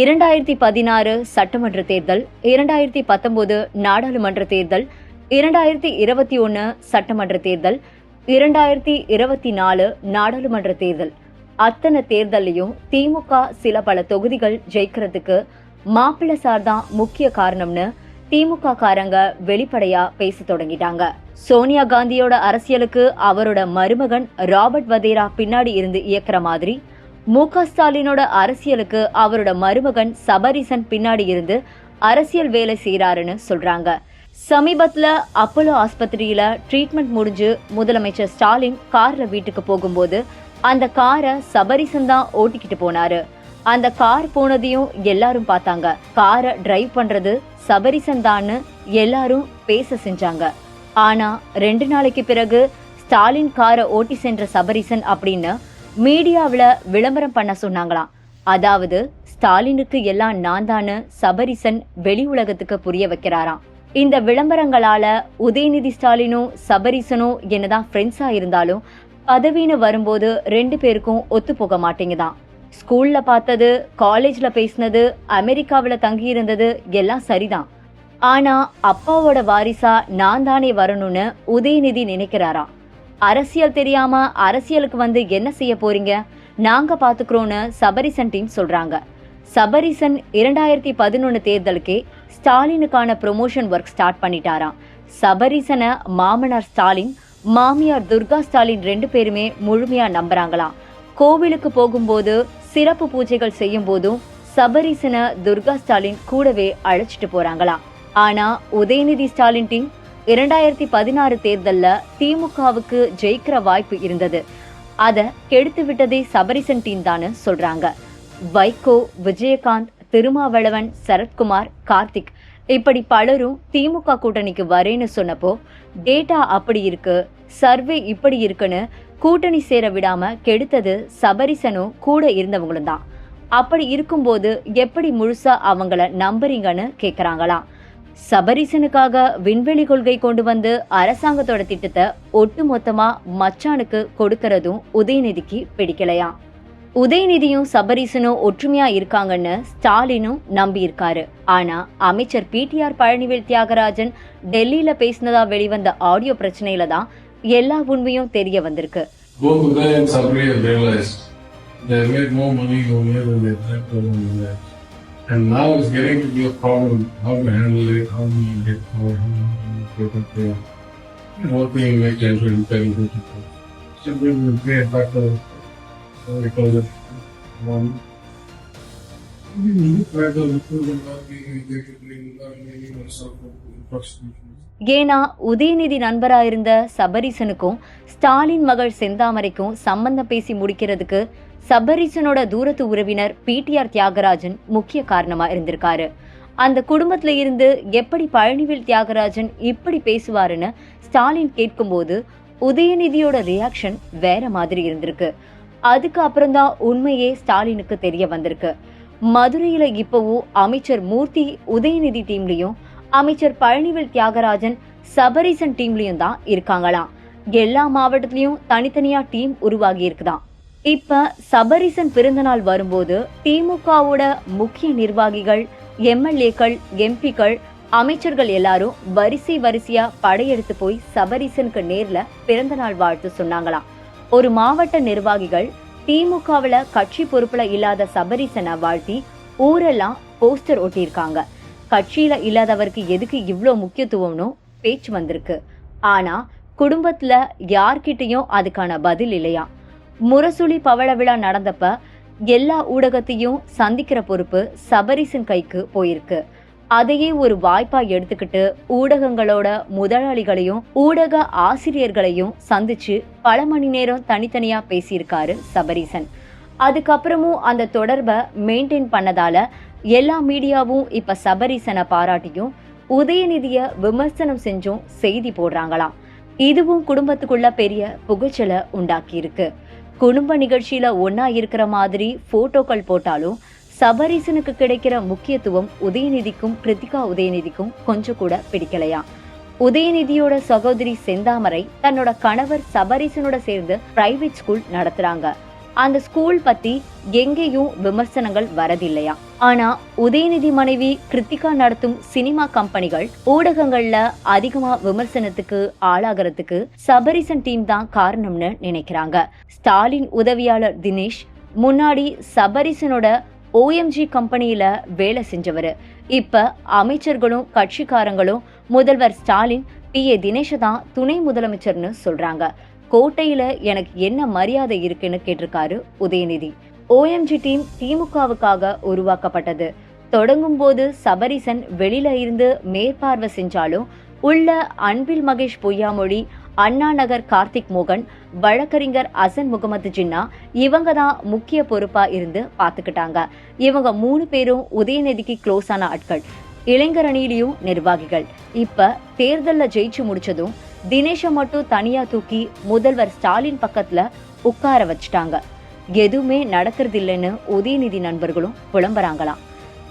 இரண்டாயிரத்தி பதினாறு சட்டமன்ற தேர்தல் இரண்டாயிரத்தி பத்தொன்பது நாடாளுமன்ற தேர்தல் இரண்டாயிரத்தி இருபத்தி ஒன்று சட்டமன்ற தேர்தல் இரண்டாயிரத்தி இருபத்தி நாலு நாடாளுமன்ற தேர்தல். அத்தனை தேர்தல்லையும் திமுக சில பல தொகுதிகள் ஜெயிக்கிறதுக்கு மாப்பிள்ளை சார் தான் முக்கிய காரணம்னு திமுக காரங்க வெளிப்படையா பேச தொடங்கிட்டாங்க. சோனியா காந்தியோட அரசியலுக்கு அவரோட மருமகன் ராபர்ட் வதேரா பின்னாடி இருந்து இயக்குற மாதிரி மு க ஸ்டாலினோட அரசியலுக்கு அவரோட மருமகன் சபரிசன் பின்னாடி இருந்து அரசியல் வேலை செய்கிறாருன்னு சொல்றாங்க. சமீபத்தில் அப்போலோ ஆஸ்பத்திரியில் ட்ரீட்மெண்ட் முடிஞ்சு முதலமைச்சர் ஸ்டாலின் காரில் வீட்டுக்கு போகும்போது அந்த காரை சபரிசன் தான் ஓட்டிக்கிட்டு போனாரு. அந்த கார் போனதையும் எல்லாரும் பார்த்தாங்க. காரை டிரைவ் பண்றது சபரிசன் தான்னு எல்லாரும் பேச செஞ்சாங்க. ஆனா ரெண்டு நாளைக்கு பிறகு ஸ்டாலின் காரை ஓட்டி சென்ற சபரிசன் அப்படின்னு மீடியாவில் விளம்பரம் பண்ண சொன்னாங்களாம். அதாவது ஸ்டாலினுக்கு எல்லாம் நான் தானு சபரிசன் வெளி உலகத்துக்கு புரிய வைக்கிறாராம். இந்த விளம்பரங்களால உதயநிதி ஸ்டாலினும் சபரிசனும் என்னதான் ஃப்ரெண்ட்ஸா இருந்தாலும் பதவின்னு வரும்போது ரெண்டு பேருக்கும் ஒத்து போக மாட்டேங்குதான் ஸ்கூல்ல பார்த்தது காலேஜ்ல பேசினது அமெரிக்காவில் தங்கி இருந்தது எல்லாம் சரிதான். ஆனா அப்பாவோட வாரிசா நான் தானே வரணும்னு உதயநிதி நினைக்கிறாராம். அரசியல் தெரியாம அரசியலுக்கு வந்து என்ன செய்ய போறீங்க? நாங்க பாத்துக்கிறோன்னு சபரிசன் டீம் சொல்றாங்க. சபரிசன் இரண்டாயிரத்தி பதினொன்னு தேர்தலுக்கே ஸ்டாலினுக்கான ப்ரொமோஷன் ஒர்க் ஸ்டார்ட் பண்ணிட்டாராம். சபரிசனை மாமனார் ஸ்டாலின் மாமியார் துர்கா ஸ்டாலின் ரெண்டு பேருமே முழுமையா நம்புறாங்களாம். கோவிலுக்கு போகும்போது சிறப்பு பூஜைகள் செய்யும் போதும் சபரிசனை துர்கா ஸ்டாலின் கூடவே அழைச்சிட்டு போறாங்களாம். ஆனா உதயநிதி ஸ்டாலின் டீம் இரண்டாயிரத்தி பதினாறு தேர்தல்ல திமுகவுக்கு ஜெயிக்கிற வாய்ப்பு இருந்தது. அதை கெடுத்து விட்டதே சபரிசன் டீம் தான் சொல்றாங்க. வைகோ விஜயகாந்த் திருமாவளவன் சரத்குமார் கார்த்திக். இப்படி பலரும் திமுக கூட்டணிக்கு வரேன்னு சொன்னப்போ டேட்டா அப்படி இருக்கு சர்வே இப்படி இருக்குன்னு கூட்டணி சேர விடாம கெடுத்தது சபரிசனும் கூட இருந்தவங்களும் தான். அப்படி இருக்கும்போது எப்படி முழுசா அவங்கள நம்புறீங்கன்னு கேக்குறாங்களாம். சபரிசனுக்காக விண்வெளி கொள்கை கொண்டு வந்து அரசாங்கத்தோட திட்டத்தை ஒட்டு மொத்தமா மச்சானுக்கு கொடுக்கறதும் உதயநிதிக்கு பிடிக்கலையாம் உதயநிதியும் சபரிசனும் ஒற்றுமையா இருக்காங்கன்னு ஸ்டாலினும் நம்பியிருக்காரு. ஆனா அமைச்சர் பிடிஆர் பழனிவேல் தியாகராஜன் டெல்லியில பேசினதா வெளிவந்த ஆடியோ பிரச்சனையில தான் எல்லா உண்மையும் தெரிய வந்திருக்கு. Both have realized they made more money over here than they have over there. And now it's getting to be a problem how to handle it, how to you get more, how do you get it You know, what do you make enter intelligent people? Simply will create back to what we call it, one. ஏனா உதயநிதி நண்பராயிருந்த சபரிசனுக்கும் ஸ்டாலின் மகள் செந்தாமரைக்கும் சம்பந்தம் பேசி முடிக்கிறதுக்கு சபரிசனோட தூரத்து உறவினர் PTR Thiagarajan முக்கிய காரணமா இருந்திருக்காரு. அந்த குடும்பத்துல இருந்து எப்படி பழனிவேல் தியாகராஜன் இப்படி பேசுவாருன்னு ஸ்டாலின் கேட்கும்போது உதயநிதியோட ரியாக்ஷன் வேற மாதிரி இருந்திருக்கு. அதுக்கு அப்புறம்தான் உண்மையே ஸ்டாலினுக்கு தெரிய வந்திருக்கு. மதுரையில இப்பவும் அமைச்சர் மூர்த்தி உதயநிதி டீம்லயும் அமைச்சர் பழனிவேல் தியாகராஜன் சபரிசன் டீம்லயும் தான் இருக்காங்களாம். எல்லா மாவட்டத்திலயும் தனித்தனியா டீம் உருவாகி இருக்குதான் இப்ப சபரிசன் பிறந்தநாள் வரும்போது திமுகவோட முக்கிய நிர்வாகிகள் எம்எல்ஏக்கள் எம்பிக்கள் அமைச்சர்கள் எல்லாரும் வரிசை வரிசையா படையெடுத்து போய் சபரிசனுக்கு நேர்ல பிறந்தநாள் வாழ்த்து சொன்னாங்களாம். ஒரு மாவட்ட நிர்வாகிகள் திமுகவுல கட்சி பொறுப்புல இல்லாத சபரிசனை வாழ்த்தி ஊரெல்லாம் போஸ்டர் ஒட்டியிருக்காங்க. கட்சியில இல்லாதவருக்கு எதுக்கு இவ்வளோ முக்கியத்துவம்னு பேச்சு வந்திருக்கு. ஆனா குடும்பத்துல யார்கிட்டயும் அதுக்கான பதில் இல்லையா முரசொலி பவள விழா நடந்தப்ப எல்லா ஊடகத்தையும் சந்திக்கிற பொறுப்பு சபரிசன் கைக்கு போயிருக்கு. அதையே ஒரு வாய்ப்பா எடுத்துக்கிட்டு ஊடகங்களோட முதலாளிகளையும் ஊடக ஆசிரியர்களையும் சந்திச்சு பல மணி நேரம் தனித்தனியா பேசியிருக்காரு சபரிசன். அதுக்கப்புறமும் அந்த தொடர்பை மெயின்டைன் பண்ணதால எல்லா மீடியாவும் இப்ப சபரிசனை பாராட்டியும் உதயநிதிய விமர்சனம் செஞ்சும் செய்தி போடுறாங்களாம். இதுவும் குடும்பத்துக்குள்ள பெரிய புகைச்சலை உண்டாக்கி இருக்கு குடும்ப நிகழ்ச்சியில ஒன்னா இருக்கிற மாதிரி போட்டோக்கள் போட்டாலும் சபரீசனுக்கு கிடைக்கிற முக்கியத்துவம் உதயநிதிக்கும் கிருத்திகா உதயநிதிக்கும் கொஞ்சம் கூட பிடிக்கலையா? உதயநிதியோட சகோதரி செந்தாமரை தன்னோட கணவர் சபரீசனோட சேர்ந்து பிரைவேட் ஸ்கூல் நடத்துறாங்க. அந்த ஸ்கூல் பத்தி எங்கேயும் விமர்சனங்கள் வரதில்லையா? ஆனா உதயநிதி மனைவி கிருத்திகா நடத்தும் சினிமா கம்பெனிகள் ஊடகங்கள்ல அதிகமா விமர்சனத்துக்கு ஆளாகிறதுக்கு சபரிசன் டீம் தான் காரணம்னு நினைக்கிறாங்க. ஸ்டாலின் உதவியாளர் தினேஷ் முன்னாடி சபரிசனோட ஓஎம்ஜி கம்பெனியில வேலை செஞ்சவர். இப்ப அமைச்சர்களும் கட்சிக்காரங்களும் முதல்வர் ஸ்டாலின் பி ஏ தினேஷ தான் துணை முதலமைச்சர்னு சொல்றாங்க. கோட்டையில எனக்கு என்ன மரியாதை இருக்குன்னு கேட்டிருக்காரு உதயநிதி. ஓஎம்ஜி டீம் திமுகவுக்காக உருவாக்கப்பட்டது. தொடங்கும் போது சபரிசன் வெளியில இருந்து மேற்பார்வை செஞ்சாலும் உள்ள அன்பில் மகேஷ் பொய்யாமொழி அண்ணா நகர் கார்த்திக் மோகன் வழக்கறிஞர் அசன் முகமது ஜின்னா இவங்க தான் முக்கிய பொறுப்பா இருந்து பாத்துக்கிட்டாங்க இவங்க மூணு பேரும் உதயநிதிக்கு க்ளோஸ் ஆன ஆட்கள். இளைஞர் அணியிலையும் நிர்வாகிகள். இப்ப தேர்தல்ல ஜெயிச்சு முடிச்சதும் தினேஷை மட்டும் தனியா தூக்கி முதல்வர் ஸ்டாலின் பக்கத்துல உட்கார வச்சுட்டாங்க. எதுவுமே நடக்கிறது இல்லைன்னு உதயநிதி நண்பர்களும் புலம்புறாங்களாம்.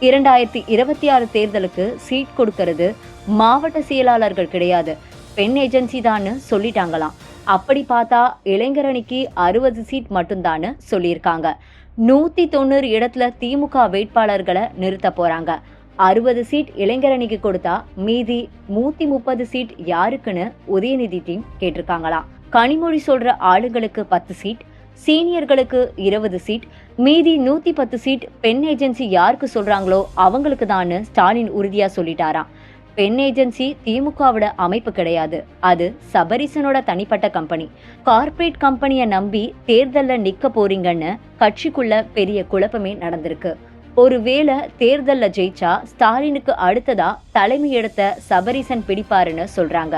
இரண்டாயிரத்தி இருபத்தி ஆறு தேர்தலுக்கு சீட் கொடுக்கறது மாவட்ட செயலாளர்கள் கிடையாது. பெண் ஏஜென்சி தான்னு சொல்லிட்டாங்களாம். அப்படி பார்த்தா இளைஞரணிக்கு அறுபது சீட் மட்டும்தான்னு சொல்லியிருக்காங்க. நூத்தி தொண்ணூறு இடத்துல திமுக வேட்பாளர்களை நிறுத்த போறாங்க. அறுபது சீட் இளைஞரணிக்கு கொடுத்தா மீதி நூத்தி முப்பது சீட் யாருக்குன்னு உதயநிதி டீம் கேட்டிருக்காங்களாம் கனிமொழி சொல்ற ஆளுங்களுக்கு பத்து சீட் சீனியர்களுக்கு இருபது சீட் மீதி நூத்தி பத்து சீட் பெண் ஏஜென்சி யாருக்கு சொல்றாங்களோ அவங்களுக்கு தான் ஸ்டாலின் உறுதியா சொல்லிட்டாராம் பெண் ஏஜென்சி திமுகவோட அமைப்பு கிடையாது. அது சபரிசனோட தனிப்பட்ட கம்பெனி. கார்ப்பரேட் கம்பெனியை நம்பி தேர்தல்ல நிக்க போறீங்கன்னு கட்சிக்குள்ள பெரிய குழப்பமே நடந்திருக்கு. ஒருவேளை தேர்தலில் ஜெயிச்சா ஸ்டாலினுக்கு அடுத்ததா தலைமை எடுத்த சபரிசன் பிடிப்பாருன்னு சொல்றாங்க.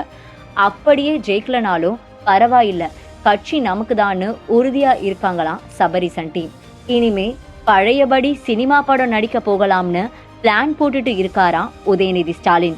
அப்படியே ஜெயிக்கலனாலும் பரவாயில்ல. கட்சி நமக்கு தான்னு உறுதியா இருக்காங்களாம் சபரிசன் டீம். இனிமே பழையபடி சினிமா படம் நடிக்க போகலாம்னு பிளான் போட்டுட்டு இருக்காராம் உதயநிதி ஸ்டாலின்.